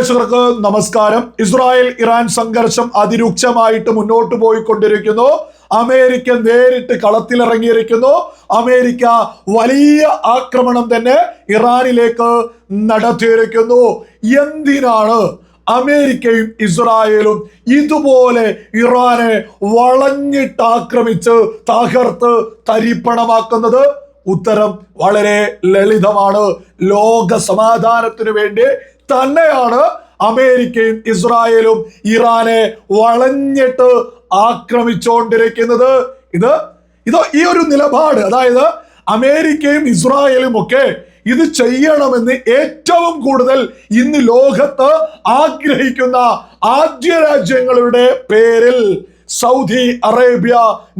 പ്രേക്ഷകർക്ക് നമസ്കാരം. Israel Iran സംഘർഷം അതിരൂക്ഷമായിട്ട് മുന്നോട്ട് പോയിക്കൊണ്ടിരിക്കുന്നു. അമേരിക്ക നേരിട്ട് കളത്തിലിറങ്ങിയിരിക്കുന്നു. അമേരിക്ക വലിയ ആക്രമണം തന്നെ ഇറാനിലേക്ക് നടത്തിയിരിക്കുന്നു. എന്തിനാണ് അമേരിക്കയും ഇസ്രായേലും ഇതുപോലെ ഇറാനെ വളഞ്ഞിട്ട് ആക്രമിച്ച് തകർത്ത് തരിപ്പണമാക്കുന്നത്? ഉത്തരം വളരെ ലളിതമാണ്. ലോക സമാധാനത്തിനു വേണ്ടി തന്നെയാണ് അമേരിക്കയും ഇസ്രായേലും ഇറാനെ വളഞ്ഞിട്ട് ആക്രമിച്ചുകൊണ്ടിരിക്കുന്നത് ഇത് ഇത് ഈ ഒരു നിലപാട് അതായത് അമേരിക്കയും ഇസ്രായേലും ഒക്കെ ഇത് ചെയ്യണമെന്ന് ഏറ്റവും കൂടുതൽ ഇന്ന് ലോകത്ത് ആഗ്രഹിക്കുന്ന ആദ്യ രാജ്യങ്ങളുടെ പേരിൽ സൗദി അറേബ്യ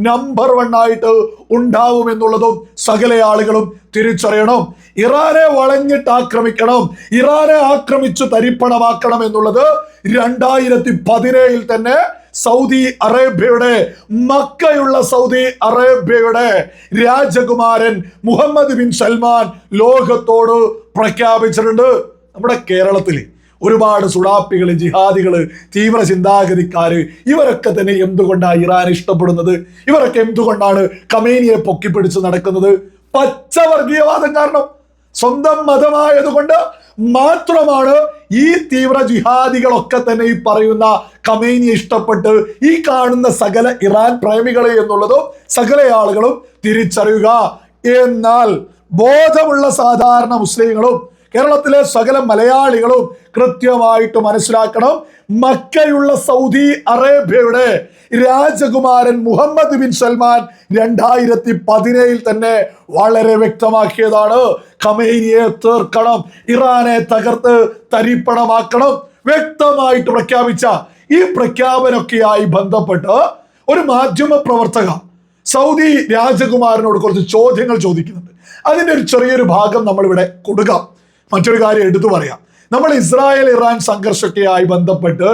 നമ്പർ വൺ ആയിട്ട് ഉണ്ടാവുമെന്നുള്ളതും സകല ആളുകളും തിരിച്ചറിയണം. ഇറാനെ വളഞ്ഞിട്ട് ആക്രമിക്കണം. ഇറാനെ ആക്രമിച്ചു തരിപ്പണമാക്കണം എന്നുള്ളത് രണ്ടായിരത്തി പതിനേഴിൽ തന്നെ സൗദി അറേബ്യയുടെ മക്കയുള്ള സൗദി അറേബ്യയുടെ രാജകുമാരൻ മുഹമ്മദ് ബിൻ സൽമാൻ ലോകത്തോട് പ്രഖ്യാപിച്ചിട്ടുണ്ട്. നമ്മുടെ കേരളത്തിൽ ഒരുപാട് സുഡാപ്പികൾ ജിഹാദികൾ തീവ്ര ചിന്താഗതിക്കാർ ഇവരൊക്കെ തന്നെ എന്തുകൊണ്ടാണ് ഇറാൻ ഇഷ്ടപ്പെടുന്നത്? ഇവരൊക്കെ എന്തുകൊണ്ടാണ് കമേനിയെ പൊക്കിപ്പിടിച്ച് നടക്കുന്നത്? പച്ചവർഗീയവാദം കാരണം സ്വന്തം മതമായതുകൊണ്ട് മാത്രമാണ് ഈ തീവ്ര ജിഹാദികളൊക്കെ തന്നെ ഈ പറയുന്ന കമേനിയെ ഇഷ്ടപ്പെട്ട് ഈ കാണുന്ന സകല ഇറാൻ പ്രേമികളെ എന്നുള്ളതും സകല ആളുകളും തിരിച്ചറിയുക. എന്നാൽ ബോധമുള്ള സാധാരണ മുസ്ലിങ്ങളും കേരളത്തിലെ സകല മലയാളികളും കൃത്യമായിട്ട് മനസ്സിലാക്കണം. മക്കയുള്ള സൗദി അറേബ്യയുടെ രാജകുമാരൻ മുഹമ്മദ് ബിൻ സൽമാൻ രണ്ടായിരത്തി പതിനേഴിൽ തന്നെ വളരെ വ്യക്തമാക്കിയതാണ്. ഖമേനിയെ തീർക്കണം ഇറാനെ തകർത്ത് തരിപ്പണമാക്കണം. വ്യക്തമായിട്ട് പ്രഖ്യാപിച്ച ഈ പ്രഖ്യാപനമൊക്കെയായി ബന്ധപ്പെട്ട് ഒരു മാധ്യമ പ്രവർത്തക സൗദി രാജകുമാരനോട് കുറച്ച് ചോദ്യങ്ങൾ ചോദിക്കുന്നുണ്ട്. അതിന്റെ ഒരു ചെറിയൊരു ഭാഗം നമ്മളിവിടെ കൊടുക്കാം. മറ്റൊരു കാര്യം എടുത്തു പറയാം. നമ്മൾ ഇസ്രായേൽ ഇറാൻ സംഘർഷമൊക്കെയായി ബന്ധപ്പെട്ട്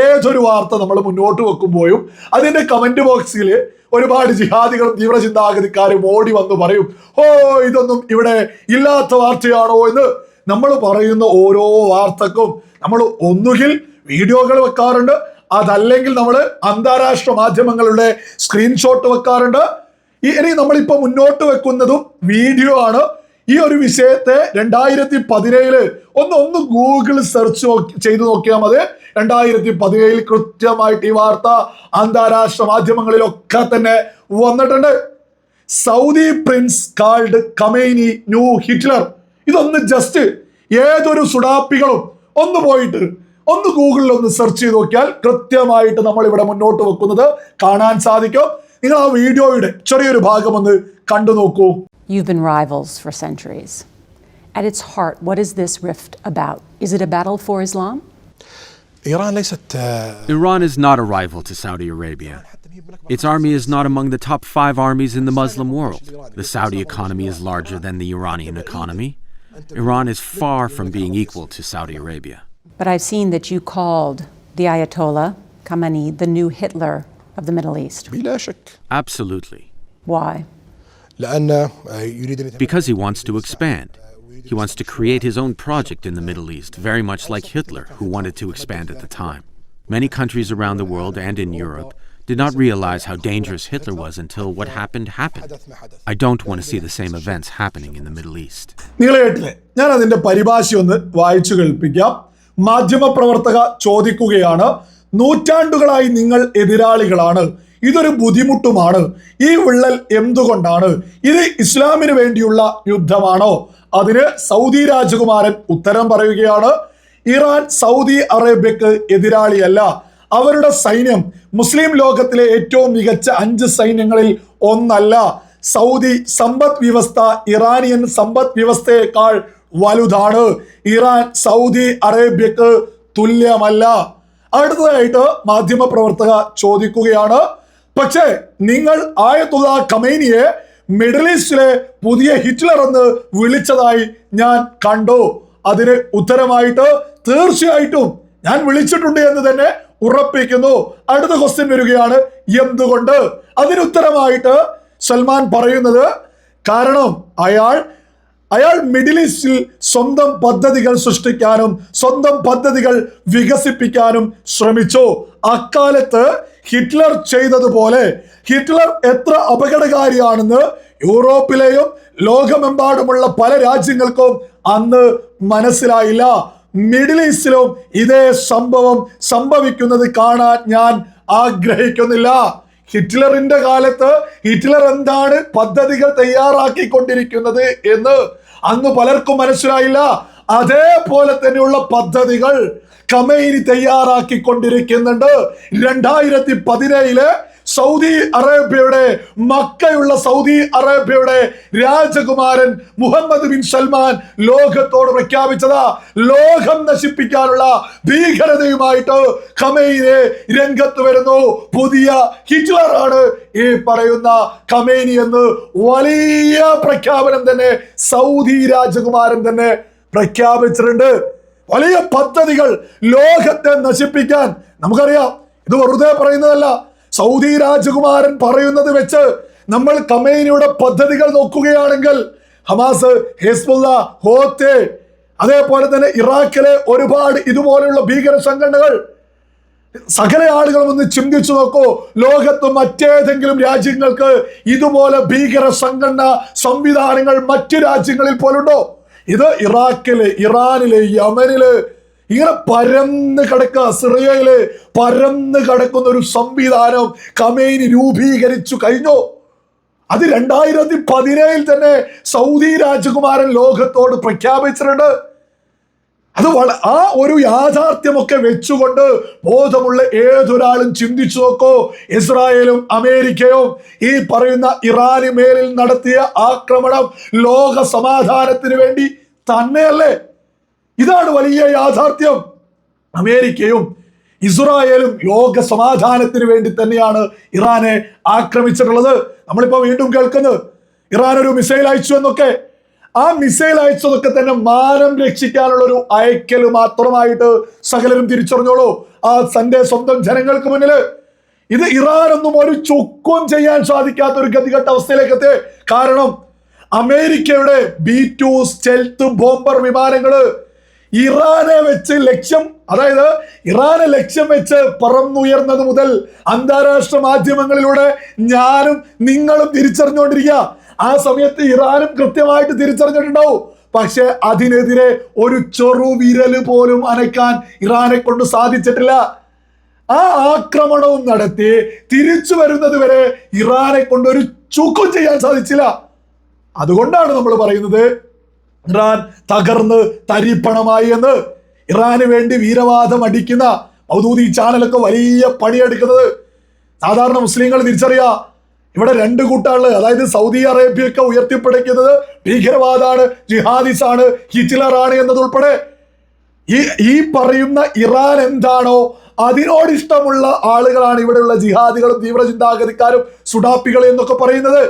ഏതൊരു വാർത്ത നമ്മൾ മുന്നോട്ട് വെക്കുമ്പോഴും അതിന്റെ കമന്റ് ബോക്സിൽ ഒരുപാട് ജിഹാദികളും തീവ്ര ചിന്താഗതിക്കാരും ഓടി വന്ന് പറയും ഓ ഇതൊന്നും ഇവിടെ ഇല്ലാത്ത വാർത്തയാണോ? എന്ന് നമ്മൾ പറയുന്ന ഓരോ വാർത്തക്കും നമ്മൾ ഒന്നുകിൽ വീഡിയോകൾ വെക്കാറുണ്ട് അതല്ലെങ്കിൽ നമ്മൾ അന്താരാഷ്ട്ര മാധ്യമങ്ങളുടെ സ്ക്രീൻഷോട്ട് വെക്കാറുണ്ട്. ഇനി നമ്മളിപ്പോൾ മുന്നോട്ട് വെക്കുന്നതും വീഡിയോ ആണ്. ഈ ഒരു വിഷയത്തെ രണ്ടായിരത്തി പതിനേഴിൽ ഒന്ന് ഒന്ന് ഗൂഗിൾ സെർച്ച് ചെയ്തു നോക്കിയാൽ മതി. രണ്ടായിരത്തി പതിനേഴിൽ കൃത്യമായിട്ട് ഈ വാർത്ത അന്താരാഷ്ട്ര മാധ്യമങ്ങളിലൊക്കെ തന്നെ വന്നിട്ടുണ്ട്. Saudi prince called Khamenei new Hitler ഇതൊന്ന് ജസ്റ്റ് ഏതൊരു സുഡാപ്പികളും ഒന്ന് പോയിട്ട് ഒന്ന് ഗൂഗിളിൽ ഒന്ന് സെർച്ച് ചെയ്ത് നോക്കിയാൽ കൃത്യമായിട്ട് നമ്മൾ ഇവിടെ മുന്നോട്ട് വെക്കുന്നത് കാണാൻ സാധിക്കും. നിങ്ങൾ ആ വീഡിയോയുടെ ചെറിയൊരു ഭാഗം ഒന്ന് കണ്ടു നോക്കൂ. You've been rivals for centuries. At its heart, what is this rift about? Is it a battle for Islam? Iran is not a rival to Saudi Arabia. Its army is not among the top five armies in the Muslim world. The Saudi economy is larger than the Iranian economy. Iran is far from being equal to Saudi Arabia. But I've seen that you called the Ayatollah Khamenei the new Hitler of the Middle East. Absolutely. Why? Because he wants to expand. He wants to create his own project in the Middle East, very much like Hitler, who wanted to expand at the time. Many countries around the world and in Europe did not realize how dangerous Hitler was until what happened happened. I don't want to see the same events happening in the Middle East. നിങ്ങൾ കേട്ടില്ലേ ചോദിക്കുകയാണ് നൂറ്റാണ്ടുകളായി നിങ്ങൾ എതിരാളികളാണ്. ഇതൊരു ബുദ്ധിമുട്ടുമാണ്. ഈ വിള്ളൽ എന്തുകൊണ്ടാണ്? ഇത് ഇസ്ലാമിന് വേണ്ടിയുള്ള യുദ്ധമാണോ? അതിന് സൗദി രാജകുമാരൻ ഉത്തരം പറയുകയാണ്. ഇറാൻ സൗദി അറേബ്യക്ക് എതിരാളിയല്ല. അവരുടെ സൈന്യം മുസ്ലിം ലോകത്തിലെ ഏറ്റവും മികച്ച അഞ്ച് സൈന്യങ്ങളിൽ ഒന്നല്ല. സൗദി സമ്പദ് വ്യവസ്ഥ ഇറാനിയൻ സമ്പദ് വ്യവസ്ഥയേക്കാൾ വലുതാണ്. ഇറാൻ സൗദി അറേബ്യക്ക് തുല്യമല്ല. അടുത്തതായിട്ട് മാധ്യമ പ്രവർത്തക ചോദിക്കുകയാണ്. പക്ഷേ നിങ്ങൾ ആയത്തുള്ള കമേനിയെ മിഡിൽ ഈസ്റ്റിലെ പുതിയ ഹിറ്റ്ലർ എന്ന് വിളിച്ചതായി ഞാൻ കണ്ടു. അതിന് ഉത്തരമായിട്ട് തീർച്ചയായിട്ടും ഞാൻ വിളിച്ചിട്ടുണ്ട് എന്ന് തന്നെ ഉറപ്പിക്കുന്നു. അടുത്ത ക്വസ്റ്റ്യൻ വരികയാണ് എന്തുകൊണ്ട്? അതിന് ഉത്തരമായിട്ട് സൽമാൻ പറയുന്നത് കാരണം അയാൾ അയാൾ മിഡിൽ ഈസ്റ്റിൽ സ്വന്തം പദ്ധതികൾ സൃഷ്ടിക്കാനും സ്വന്തം പദ്ധതികൾ വികസിപ്പിക്കാനും ശ്രമിച്ചു. അക്കാലത്ത് ഹിറ്റ്ലർ ചെയ്തതുപോലെ ഹിറ്റ്ലർ എത്ര അപകടകാരിയാണെന്ന് യൂറോപ്പിലെയും ലോകമെമ്പാടുമുള്ള പല രാജ്യങ്ങൾക്കും അന്ന് മനസ്സിലായില്ല. മിഡിൽ ഈസ്റ്റിലും ഇതേ സംഭവം സംഭവിക്കുന്നത് കാണാൻ ഞാൻ ആഗ്രഹിക്കുന്നില്ല. ഹിറ്റ്ലറിന്റെ കാലത്ത് ഹിറ്റ്ലർ എന്താണ് പദ്ധതികൾ തയ്യാറാക്കിക്കൊണ്ടിരിക്കുന്നത് എന്ന് അന്ന് പലർക്കും മനസ്സിലായില്ല. അതേപോലെ തന്നെയുള്ള പദ്ധതികൾ തയ്യാറാക്കി കൊണ്ടിരിക്കുന്നുണ്ട് രണ്ടായിരത്തി പതിനേഴിൽ സൗദി അറേബ്യയുടെ മക്കയുള്ള സൗദി അറേബ്യയുടെ രാജകുമാരൻ മുഹമ്മദ് ബിൻ സൽമാൻ ലോകത്തോട് പ്രഖ്യാപിച്ചതാ ലോകം നശിപ്പിക്കാനുള്ള ഭീകരതയുമായിട്ട് ഖമേനിയെ രംഗത്ത് വരുന്നു. പുതിയ ഹിറ്റ്ലർ ആണ് ഈ പറയുന്ന ഖമേനി എന്ന് വലിയ പ്രഖ്യാപനം തന്നെ സൗദി രാജകുമാരൻ തന്നെ പ്രഖ്യാപിച്ചിട്ടുണ്ട്. വലിയ പദ്ധതികൾ ലോകത്തെ നശിപ്പിക്കാൻ നമുക്കറിയാം. ഇത് വെറുതെ പറയുന്നതല്ല. സൗദി രാജകുമാരൻ പറയുന്നത് വെച്ച് നമ്മൾ കമേനിയുടെ പദ്ധതികൾ നോക്കുകയാണെങ്കിൽ ഹമാസ് ഹിസ്ബുല്ല ഹോത്തെ അതേപോലെ തന്നെ ഇറാഖിലെ ഒരുപാട് ഇതുപോലെയുള്ള ഭീകര സംഘടനകൾ സകല ആളുകളും ഒന്ന് ചിന്തിച്ചു നോക്കൂ. ലോകത്ത് മറ്റേതെങ്കിലും രാജ്യങ്ങൾക്ക് ഇതുപോലെ ഭീകര സംഘടന സംവിധാനങ്ങൾ മറ്റു രാജ്യങ്ങളിൽ പോലുണ്ടോ? ഇത് ഇറാഖിൽ ഇറാനിൽ യമനിൽ ഇങ്ങനെ പരന്ന് കിടക്കുക സിറിയയിൽ പരന്ന് കിടക്കുന്ന ഒരു സംവിധാനം കമേനി രൂപീകരിച്ചു കഴിഞ്ഞു? അത് രണ്ടായിരത്തി പതിനേഴിൽ തന്നെ സൗദി രാജകുമാരൻ ലോകത്തോട് പ്രഖ്യാപിച്ചിട്ടുണ്ട്. അത് ആ ഒരു യാഥാർത്ഥ്യമൊക്കെ വെച്ചുകൊണ്ട് ബോധമുള്ള ഏതൊരാളും ചിന്തിച്ചു നോക്കോ. ഇസ്രായേലും അമേരിക്കയും ഈ പറയുന്ന ഇറാന് മേലിൽ നടത്തിയ ആക്രമണം ലോക സമാധാനത്തിന് വേണ്ടി തന്നെയല്ലേ? ഇതാണ് വലിയ യാഥാർത്ഥ്യം. അമേരിക്കയും ഇസ്രായേലും ലോക സമാധാനത്തിന് വേണ്ടി തന്നെയാണ് ഇറാനെ ആക്രമിച്ചിട്ടുള്ളത്. നമ്മളിപ്പോൾ വീണ്ടും കേൾക്കുന്നത് ഇറാൻ ഒരു മിസൈൽ അയച്ചു എന്നൊക്കെ. ആ മിസൈൽ അയച്ചതൊക്കെ തന്നെ മാനം രക്ഷിക്കാനുള്ള ഒരു അയക്കൽ മാത്രമായിട്ട് സകലരും തിരിച്ചറിഞ്ഞോളൂ. ആ തന്റെ സ്വന്തം ജനങ്ങൾക്ക് മുന്നിൽ ഇത് ഇറാനൊന്നും ഒരു ചുക്കും ചെയ്യാൻ സാധിക്കാത്ത ഒരു ഗതികെട്ട അവസ്ഥയിലേക്ക് എത്തി കാരണം അമേരിക്കയുടെ ബി ടു സ്റ്റെൽത്ത് ബോംബർ വിമാനങ്ങൾ ഇറാനെ വെച്ച് ലക്ഷ്യം അതായത് ഇറാനെ ലക്ഷ്യം വെച്ച് പറന്നുയർന്നത് മുതൽ അന്താരാഷ്ട്ര മാധ്യമങ്ങളിലൂടെ ഞാനും നിങ്ങളും തിരിച്ചറിഞ്ഞുകൊണ്ടിരിക്കുക. ആ സമയത്ത് ഇറാനും കൃത്യമായിട്ട് തിരിച്ചറിഞ്ഞിട്ടുണ്ടാവും. പക്ഷെ അതിനെതിരെ ഒരു ചെറു വിരൽ പോലും അനക്കാൻ ഇറാനെ കൊണ്ട് സാധിച്ചിട്ടില്ല. ആ ആക്രമണവും നടത്തി തിരിച്ചു വരുന്നത് വരെ ഇറാനെ കൊണ്ട് ഒരു ചുക്കും ചെയ്യാൻ സാധിച്ചില്ല. അതുകൊണ്ടാണ് നമ്മൾ പറയുന്നത് ഇറാൻ തകർന്ന് തരിപ്പണമായി എന്ന് ഇറാന് വേണ്ടി വീരവാദം അടിക്കുന്ന മൗദൂദി ചാനലൊക്കെ വലിയ പണിയെടുക്കുന്നത്. സാധാരണ മുസ്ലിങ്ങൾ തിരിച്ചറിയാ ഇവിടെ രണ്ട് കൂട്ടാൾ അതായത് സൗദി അറേബ്യയൊക്കെ ഉയർത്തിപ്പിടിക്കുന്നത് ഭീകരവാദാണ് ജിഹാദിസ് ആണ് ഹിറ്റ്ലർ ആണ് എന്നതുൾപ്പെടെ. ഈ ഈ പറയുന്ന ഇറാൻ എന്താണോ അതിനോട് ഇഷ്ടമുള്ള ആളുകളാണ് ഇവിടെയുള്ള ജിഹാദികളും തീവ്ര ചിന്താഗതിക്കാരും സുഡാപ്പികളും എന്നൊക്കെ പറയുന്നത്.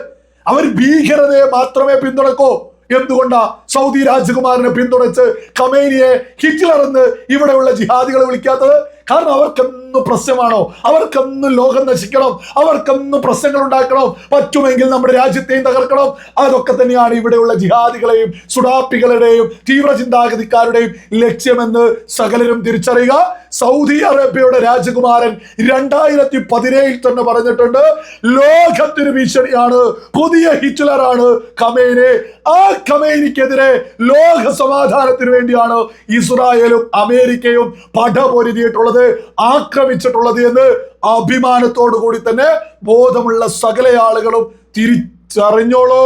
അവർ ഭീകരതയെ മാത്രമേ പിന്തുണക്കൂ. എന്തുകൊണ്ടാ സൗദി രാജകുമാരനെ പിന്തുണച്ച് കമേനിയെ ഹിറ്റ്ലർ എന്ന് ഇവിടെയുള്ള ജിഹാദികളെ വിളിക്കാത്തത്? കാരണം അവർക്കെന്ന് പ്രശ്നമാണോ? അവർക്കെന്ന് ലോകം നശിക്കണം. അവർക്കെന്ന് പ്രശ്നങ്ങൾ ഉണ്ടാക്കണം. പറ്റുമെങ്കിൽ നമ്മുടെ രാജ്യത്തെയും തകർക്കണം. അതൊക്കെ തന്നെയാണ് ഇവിടെയുള്ള ജിഹാദികളെയും സുഡാപ്പികളുടെയും തീവ്ര ചിന്താഗതിക്കാരുടെയും ലക്ഷ്യമെന്ന് സകലരും തിരിച്ചറിയുക. സൗദി അറേബ്യയുടെ രാജകുമാരൻ രണ്ടായിരത്തി പതിനേഴിൽ തന്നെ പറഞ്ഞിട്ടുണ്ട് ലോകത്തിന് ഭീഷണിയാണ് പുതിയ ഹിറ്റ്ലറാണ് കമേനെ ആ കമേനിക്കെതിരെ ലോക സമാധാനത്തിന് വേണ്ടിയാണ് ഇസ്രായേലും അമേരിക്കയും പടപൊരുതിയിട്ടുള്ളത് ആക്രമിച്ചിട്ടുള്ളത് എന്ന് അഭിമാനത്തോടു കൂടി തന്നെ ബോധമുള്ള സകല ആളുകളും തിരിച്ചറിഞ്ഞോളൂ.